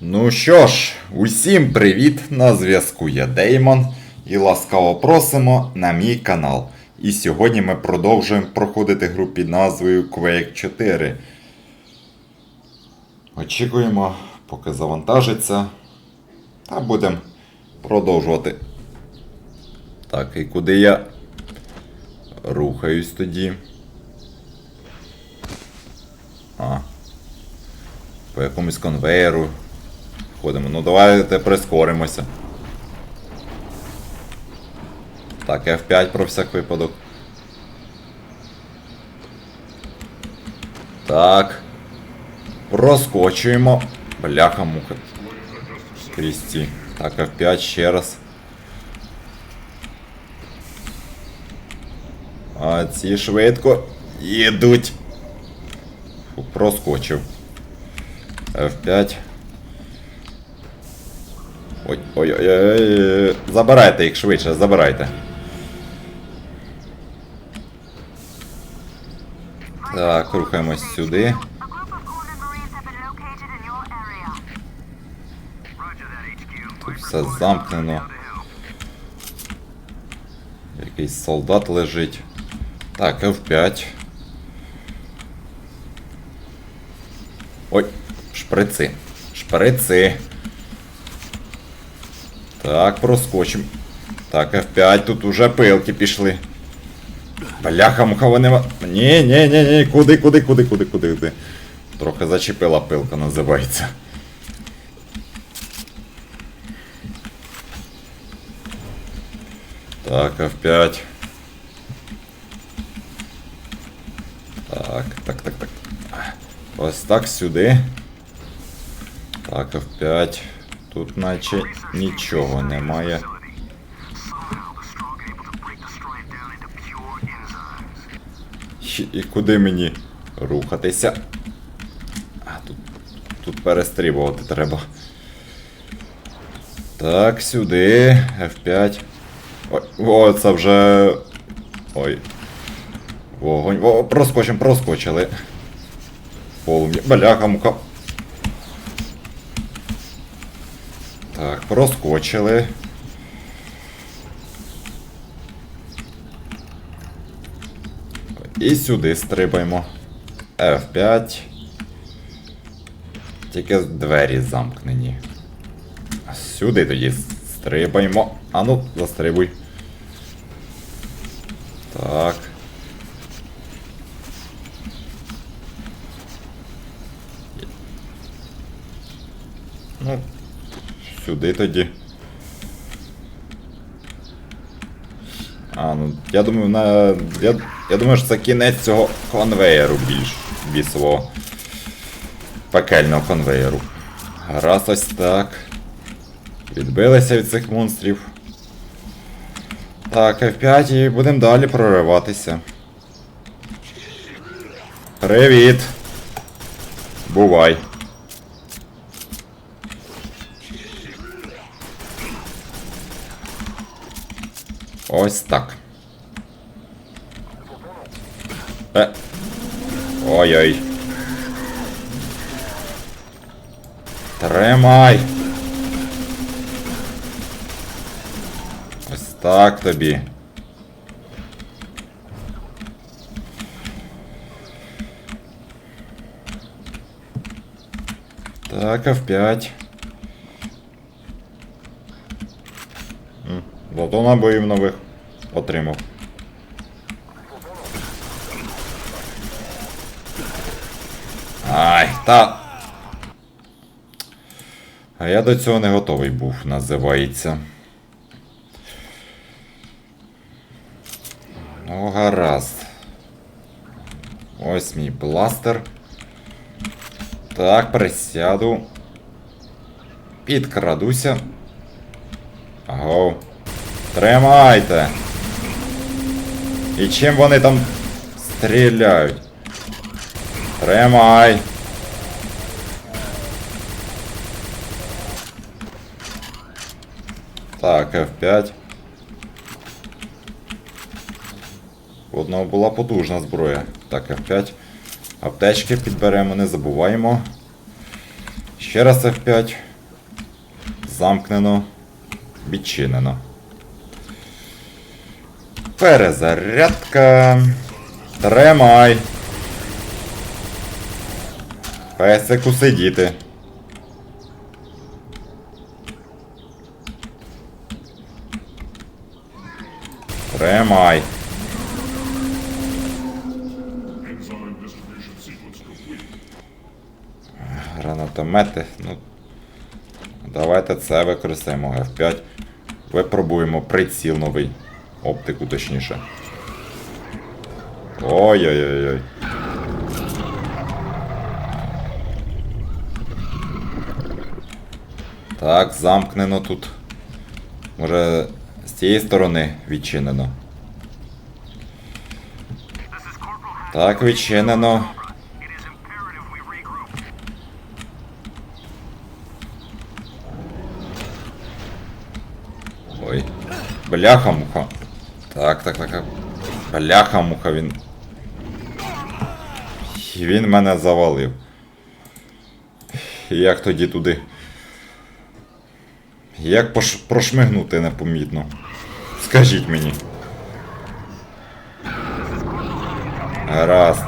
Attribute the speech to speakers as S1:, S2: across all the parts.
S1: Ну що ж, усім привіт! На зв'язку я Деймон і ласкаво просимо на мій канал. І сьогодні ми продовжуємо проходити гру під назвою Quake 4. Очікуємо, поки завантажиться. Та будемо продовжувати. Так, і куди я рухаюсь тоді? А. По якомусь конвейеру. Ходимо. Ну давайте прискоримося. Так, F5 про всяк випадок. Так. Проскочуємо. Бляха муха. Крізь ці. Так, F5 ще раз. А ці швидко їдуть. Проскочив. F5. Ой, ой, ой, ой, забирайте їх швидше, забирайте. Так, рухаємось сюди. Тут все замкнено. Якийсь солдат лежить. Так, F5. Ой, шприци. Шприци. Так, проскочим. Так, F5, тут уже пилки пішли. Бляха, муха вони. ма- Ні, ні, ні, ні, куди, куди, куди, куди, куди, куди. Трохи зачепила пилка, називається. Так, F5. Так, так, так, так. Ось так сюди. Так, F5. Тут наче нічого немає. І куди мені рухатися? А, тут, тут перестрибувати треба. Так, сюди. F5. Ой, о, це вже. Ой. Вогонь. О, проскочим, проскочили. Полум'я. Бляха, мука. Так, проскочили. І сюди стрибаємо. F5. Тільки двері замкнені. Сюди тоді стрибаємо. А ну, застрибуй. Так. Ну, сюди тоді. А, ну, я думаю, на. Я, я думаю, що це кінець цього конвеєру більш бісового. Пекельного конвеєру. Раз ось так. Відбилися від цих монстрів. Так, F5 і будемо далі прориватися. Привіт! Бувай. Ось так. Е. Ой-ой. Тримай. Ось так тобі. Так, F5. М, Зато набоїв нових отримав. Ай, та. А я до цього не готовий був, називається. Ну, гаразд. Ось мій бластер. Так, присяду. Підкрадуся. Аго. Тримайте. І чим вони там стріляють? Тримай. Так, F5. У одного була потужна зброя. Так, F5. Аптечки підберемо, не забуваємо. Ще раз F5. замкнено, відчинено. Перезарядка. Тримай. Песику сидіти. Тримай. Гранатомети. Ну, давайте це використаємо F5. Випробуємо приціл новий. Оптику точніше. Ой-ой-ой-ой. Так, замкнено тут. Може, з цієї сторони відчинено. Так, відчинено. Ой. Бляха-муха. Так, так, так. так. Бляха-муха він. Він мене завалив. Як тоді туди? Як пош... прошмигнути непомітно? Скажіть мені. Гаразд.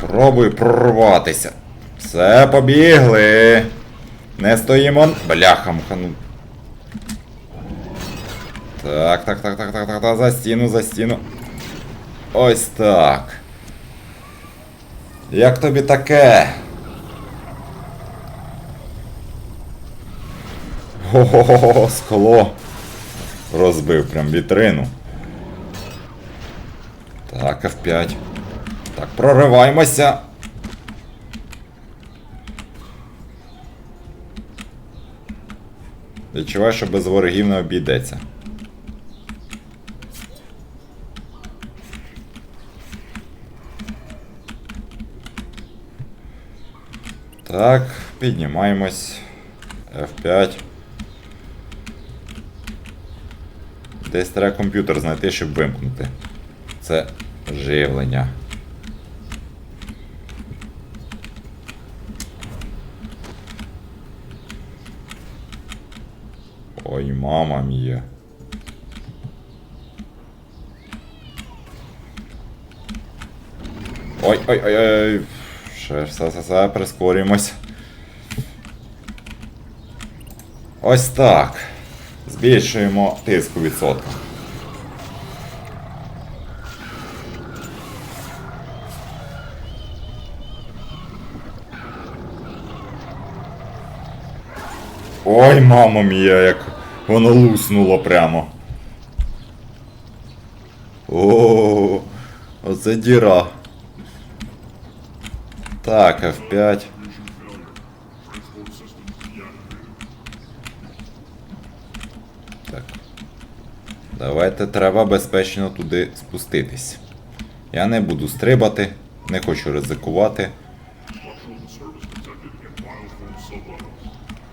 S1: Пробуй прорватися. Все, побігли. Не стоїмо. Бляха, муха, ну. Так, так, так, так, так, так, так, за стіну, за стіну. Ось так. Як тобі таке? Ого, скло. Розбив прям вітрину. Так, F5. Так, прориваємося. Відчуваю, що без ворогів не обійдеться. Так, піднімаємось. F5. Десь треба комп'ютер знайти, щоб вимкнути. Це живлення. Ой, мама мія. Ой, ой, ой, ой. Ще все, все, все, прискорюємось. Ось так. Збільшуємо тиск у. Ой, мамо мія, як воно луснуло прямо. О, оце діра. Так, F5. Так. Давайте треба безпечно туди спуститись. Я не буду стрибати, не хочу ризикувати.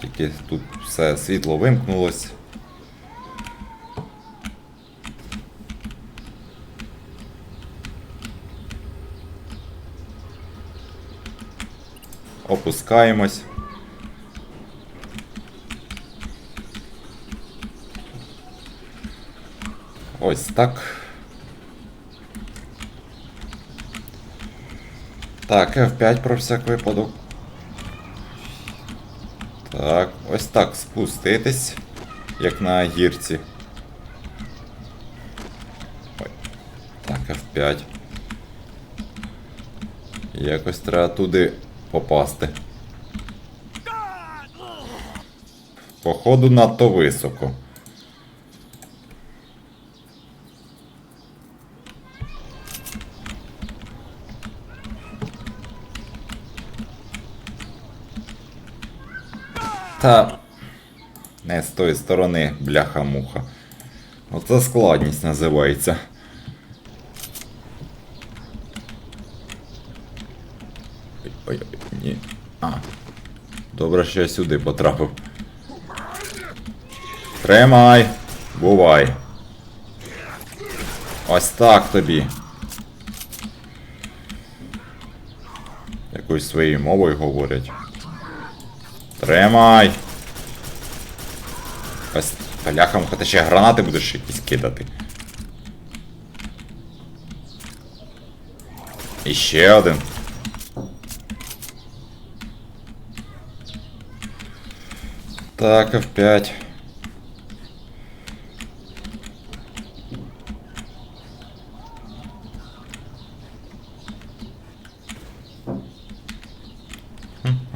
S1: Тільки тут все світло вимкнулось. Опускаємось. Ось так. Так, F5 про всяк випадок. Так, ось так спуститись, як на гірці. Ой. Так, F5. Якось треба туди попасти. Походу надто високо. Та не з тої сторони, бляха-муха. Оце складність називається. Ой, ні. А. Добре, що я сюди потрапив. Тримай! Бувай! Ось так тобі. Якоюсь своєю мовою говорять. Тримай! Ось паляхам ти ще гранати будеш якісь кидати. І ще один. Так, F5.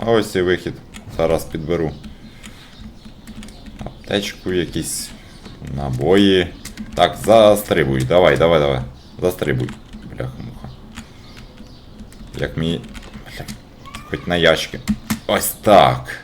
S1: А ось і вихід. Зараз підберу. Аптечку якісь. Набої. Так, застрибуй. Давай, давай, давай. Застрибуй. Бляха-муха. Як. Бля. Хоч на ящики. Ось так.